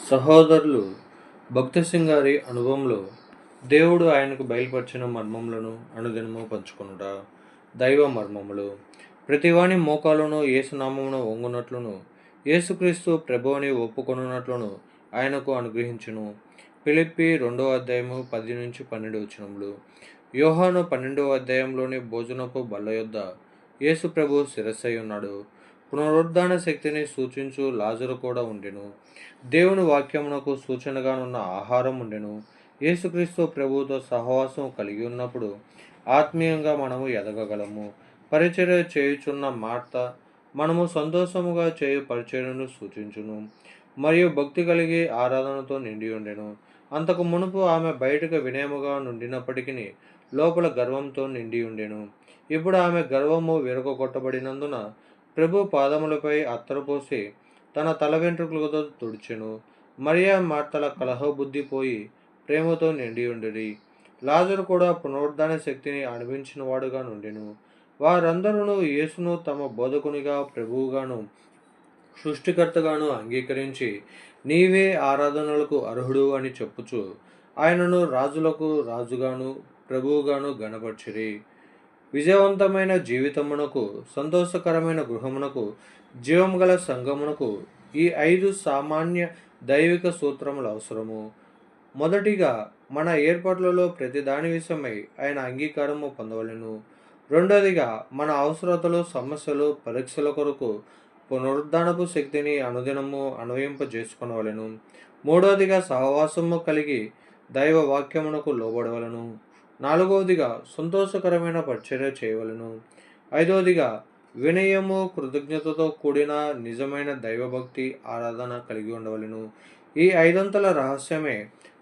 సహోదరులు భక్త గారి అనుభవంలో దేవుడు ఆయనకు బయలుపరిచిన మర్మములను అనుదినము పంచుకొనుట దైవ మర్మములు. ప్రతివాని మోకాలను ఏసునామమును వంగునట్లును యేసుక్రీస్తు ప్రభువుని ఒప్పుకొనున్నట్లును ఆయనకు అనుగ్రహించును. ఫిలిప్పి రెండో అధ్యాయము పది నుంచి పన్నెండు వచనములు. యోహాను పన్నెండో అధ్యాయంలోని భోజనపు బల్ల యొద్ద యేసు ప్రభు శిరస్సై ఉన్నాడు. పునరుద్ధాన శక్తిని సూచించు లాజరు కూడా ఉండెను. దేవుని వాక్యమునకు సూచనగానున్న ఆహారం ఉండెను. యేసుక్రీస్తు ప్రభువుతో సహవాసం కలిగి ఉన్నప్పుడు ఆత్మీయంగా మనము ఎదగగలము. పరిచర్య చేయుచున్న మార్త మనము సంతోషముగా చేయు పరిచర్యను సూచించును. మరియు భక్తి కలిగి ఆరాధనతో నిండి ఉండెను అంతకు మునుపు ఆమె బయటకు వినయముగా నుండినప్పటికీ లోపల గర్వంతో నిండి ఉండెను ఇప్పుడు ఆమె గర్వము విరగొట్టబడినందున ప్రభు పాదములపై అత్తరపోసి తన తల వెంట్రుకలతో తుడిచెను. మరియా మార్తల కలహబుద్ధి పోయి ప్రేమతో నిండి ఉండేది లాజరు కూడా పునరుద్ధాన శక్తిని అనిపించిన వాడుగా నుండెను. వారందరూ యేసును తమ బోధకునిగా ప్రభువుగాను సృష్టికర్తగాను అంగీకరించి నీవే ఆరాధనలకు అర్హుడు అని చెప్పుచు ఆయనను రాజులకు రాజుగాను ప్రభువుగాను గణపరిచిరి. విజయవంతమైన జీవితమునకు సంతోషకరమైన గృహమునకు జీవం గల సంఘమునకు ఈ ఐదు సామాన్య దైవిక సూత్రములు అవసరము. మొదటిగా మన ఏర్పాట్లలో ప్రతి దాని విషయమై ఆయన అంగీకారము పొందవలెను. రెండోదిగా మన అవసరతలు సమస్యలు పరీక్షల కొరకు పునరుద్ధానపు శక్తిని అనుదినము అన్వయింపజేసుకొనవలెను. మూడవదిగా సహవాసము కలిగి దైవ వాక్యమునకు లోబడవలను. నాలుగవదిగా సంతోషకరమైన పరిచర్య చేయవలను. ఐదవదిగా వినయము కృతజ్ఞతతో కూడిన నిజమైన దైవభక్తి ఆరాధన కలిగి ఉండవలను. ఈ ఐదంతల రహస్యమే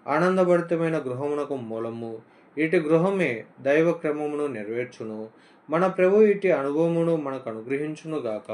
ఆనందభరితమైన గృహమునకు మూలము. ఇటు గృహమే దైవ క్రమమును నెరవేర్చును. మన ప్రభు ఇటు అనుభవమును మనకు అనుగ్రహించునుగాక.